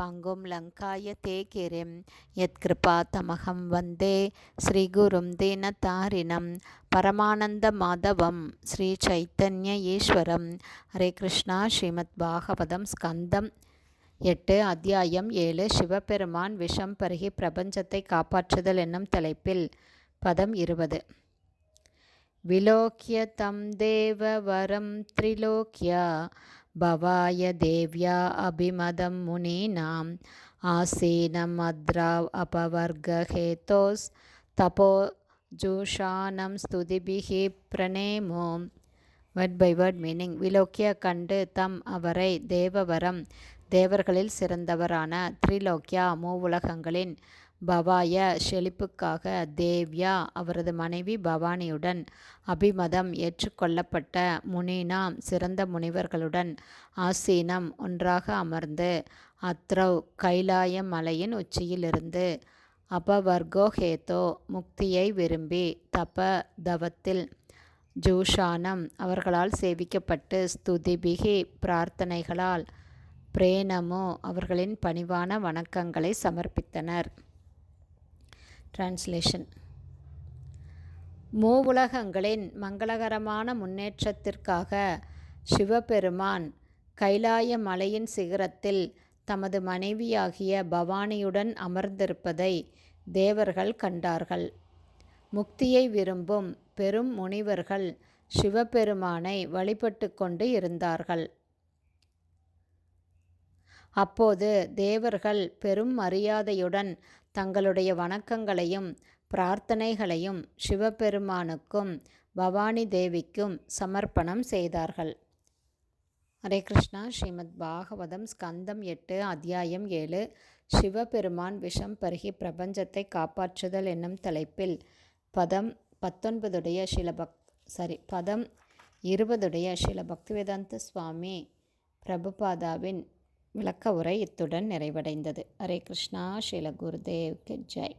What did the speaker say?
பங்கும் லங்காய தே கிரிம் யத்கிருபா தமகம் வந்தே. ஸ்ரீகுரும் தீனதாரிணம் பரமானந்த மாதவம். ஸ்ரீ சைத்தன்ய ஈஸ்வரம். ஹரே கிருஷ்ணா. ஸ்ரீமத் பாகவதம் ஸ்கந்தம் எட்டு அத்தியாயம் ஏழு. சிவபெருமான் விஷம் பருகி பிரபஞ்சத்தை காப்பாற்றுதல் என்னும் தலைப்பில் பதம் இருபது. விலோக்கிய தம் தேவ வரம் திரிலோக்கியா भवाय देव्या अभिमदं मुनीनाम् आसीनम् अद्राव अपवर्गहेतोस्तपो ஜூஷானம் ஸ்துதிபிகி பிரணேமோ வேர்ட் பை வேர்ட் மீனிங் விலோக்கிய கண்டு தம் அவரை தேவவரம் தேவர்களில் சிறந்தவரான த்ரிலோக்கியா மூவுலகங்களின் பவாய செழிப்புக்காக தேவ்யா அவரது மனைவி பவானியுடன் அபிமதம் ஏற்றுக்கொள்ளப்பட்ட முனினாம் சிறந்த முனிவர்களுடன் ஆசீனம் ஒன்றாக அமர்ந்து அத்ரவ் கைலாய மலையின் உச்சியிலிருந்து அபவர்கோஹேதோ முக்தியை விரும்பி தப தவத்தில் ஜூஷானம் அவர்களால் சேவிக்கப்பட்டு ஸ்துதிபிகி பிரார்த்தனைகளால் பிரேனமோ அவர்களின் பணிவான வணக்கங்களை சமர்ப்பித்தனர். டிரான்ஸ்லேஷன் மூவுலகங்களின் மங்களகரமான முன்னேற்றத்திற்காக சிவபெருமான் கைலாய மலையின் சிகரத்தில் தமது மனைவியாகிய பவானியுடன் அமர்ந்திருப்பதை தேவர்கள் கண்டார்கள். முக்தியை விரும்பும் பெரும் முனிவர்கள் சிவபெருமானை வழிபட்டு கொண்டு இருந்தார்கள். அப்போது தேவர்கள் பெரும் மரியாதையுடன் தங்களுடைய வணக்கங்களையும் பிரார்த்தனைகளையும் சிவபெருமானுக்கும் பவானி தேவிக்கும் சமர்ப்பணம் செய்தார்கள். ஹரே கிருஷ்ணா. ஸ்ரீமத் பாகவதம் ஸ்கந்தம் எட்டு அத்தியாயம் ஏழு. சிவபெருமான் விஷம் பருகி பிரபஞ்சத்தை காப்பாற்றுதல் என்னும் தலைப்பில் பதம் பத்தொன்பதுடைய சில பக் சாரி பதம் இருபதுடைய சில பக்திவேதாந்த சுவாமி பிரபுபாதாவின் விளக்க உரை இத்துடன் நிறைவடைந்தது. ஹரே கிருஷ்ணா ஸ்ரீல குருதேவ் ஜெய்.